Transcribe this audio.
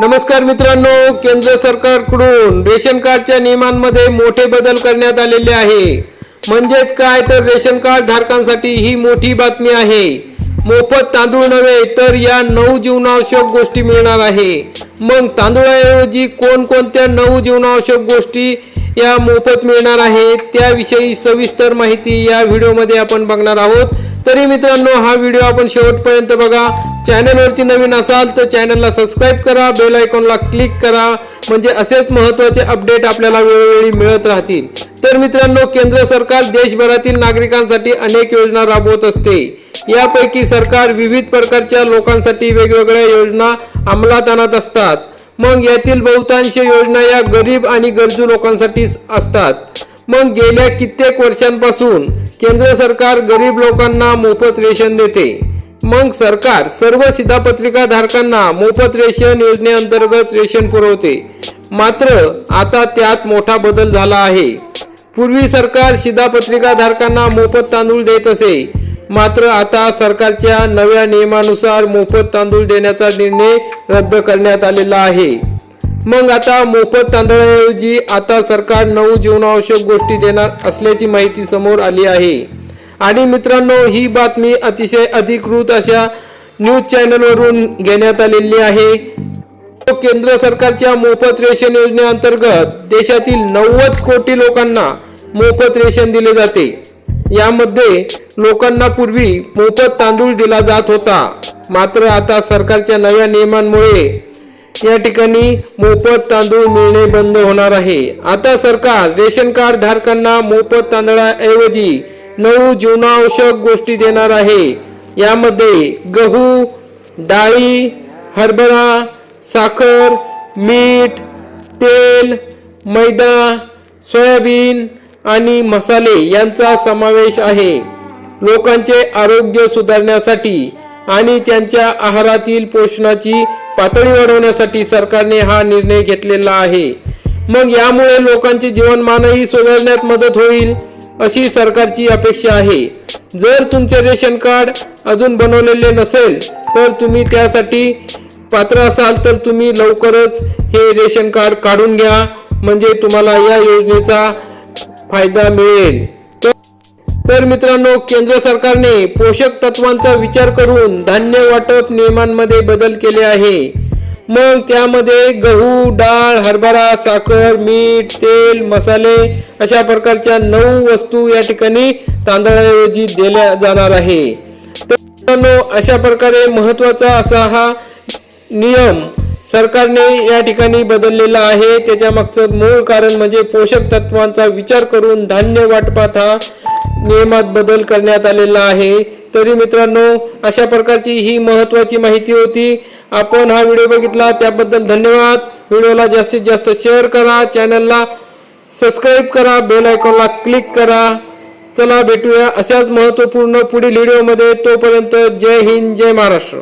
नमस्कार मित्रांनो केंद्र सरकारकडून रेशन कार्डच्या नियमांमध्ये मोठे बदल करण्यात आलेले आहे. म्हणजेच काय तर रेशन कार्ड धारकांसाठी ही मोठी बातमी आहे. मोफत तांदूळ नव्हे तर या नऊ जीवनावश्यक गोष्टी मिळणार आहे. मग तांदूळाऐवजी कोणकोणत्या नऊ जीवनावश्यक गोष्टी या मोफत मिळणार आहेत त्याविषयी सविस्तर माहिती या व्हिडिओमध्ये आपण बघणार आहोत. तरी मित्रांनो हा व्हिडिओ आपण शेवटपर्यंत बघा. चॅनलवरती नवीन असाल तर चॅनलला सबस्क्राईब करा बेल आयकॉनला क्लिक करा. म्हणजे असेच महत्त्वाचे अपडेट आपल्याला वेळोवेळी मिळत राहतील. तर मित्रांनो केंद्र सरकार देशभरातील नागरिकांसाठी अनेक योजना राबवत असते. यापैकी सरकार विविध प्रकारच्या लोकांसाठी वेगवेगळ्या योजना अंमलात आणत असतात. मग यातील बहुतांश योजना या गरीब आणि गरजू लोकांसाठीच असतात. मग गेल्या कित्येक वर्षांपासून केंद्र सरकार गरीब लोकांना मोफत रेशन देते. मग सरकार सर्व शिधापत्रिका धारकांना मोफत रेशन योजनेअंतर्गत रेशन पुरवते. मात्र आता त्यात मोठा बदल झाला आहे. पूर्वी सरकार शिधापत्रिका धारकांना मोफत तांदूळ देत असे. मात्र आता सरकारच्या नव्या नियमानुसार मोफत तांदूळ देण्याचा निर्णय रद्द करण्यात आलेला आहे. मग आता मोफत तांदळाऐवजी आता सरकार नऊ जीवनावश्यक गोष्टी देणार असल्याची माहिती समोर आली आहे. आणि मित्रांनो ही बातमी अतिशय अधिकृत अशा न्यूज चॅनलवरून घेण्यात आलेली आहे. केंद्र सरकारच्या मोफत रेशन योजनेअंतर्गत देशातील नव्वद कोटी लोकांना मोफत रेशन दिले जाते. यामध्ये लोकांना पूर्वी मोफत तांदूळ दिला जात होता. मात्र आता सरकारच्या नव्या नियमांमुळे या ठिकाणी मोफत तांदूळ मिळणे बंद होणार आहे. आता सरकार रेशन कार्ड धारकांना मोफत तांदळाऐवजी नऊ जीवनावश्यक गोष्टी देणार आहे. यामध्ये गहू डाळी हरभरा साखर मीठ तेल मैदा सोयाबीन आणि मसाले यांचा समावेश आहे. लोकांचे आरोग्य सुधारण्यासाठी आणि त्यांच्या आहारातील पोषणाची पातळी वाढवण्यासाठी सरकारने हा निर्णय घेतलेला आहे. मग यामुळे लोकांचे जीवनमानही सुधारण्यात मदत होईल अशी सरकारची अपेक्षा आहे. जर तुमचे रेशन कार्ड अजून बनवलेले नसेल तर तुम्ही त्यासाठी पात्र असाल तर तुम्ही लवकरच हे रेशन कार्ड काढून घ्या. म्हणजे तुम्हाला या योजनेचा फायदा मिळेल. तर- मित्रांनो केंद्र सरकारने पोषक तत्वांचा विचार करून धान्य वाटप नियमांमध्ये बदल केले आहे. मग त्यामध्ये गहू डाळ हरभरा साखर मीठ तेल मसाले अशा प्रकारच्या नऊ वस्तू या ठिकाणी तांदळाऐवजी दिल्या जाणार आहे. तर मित्रांनो अशा प्रकारे महत्त्वाचा असा हा नियम सरकारने या ठिकाणी बदललेला आहे. त्याच्या मागचं मूळ कारण म्हणजे पोषक तत्वांचा विचार करून धान्य वाटपात हा नियमात बदल करण्यात आलेला आहे. तरी मित्रांनो अशा प्रकारची ही महत्वाची माहिती होती. आपण हा व्हिडिओ बघितला त्याबद्दल धन्यवाद. व्हिडिओला जास्तीत जास्त शेअर करा चॅनलला सबस्क्राईब करा बेल आयकॉनला क्लिक करा. चला भेटूया अशाच महत्त्वपूर्ण पुढील व्हिडिओमध्ये. तोपर्यंत जय हिंद जय महाराष्ट्र.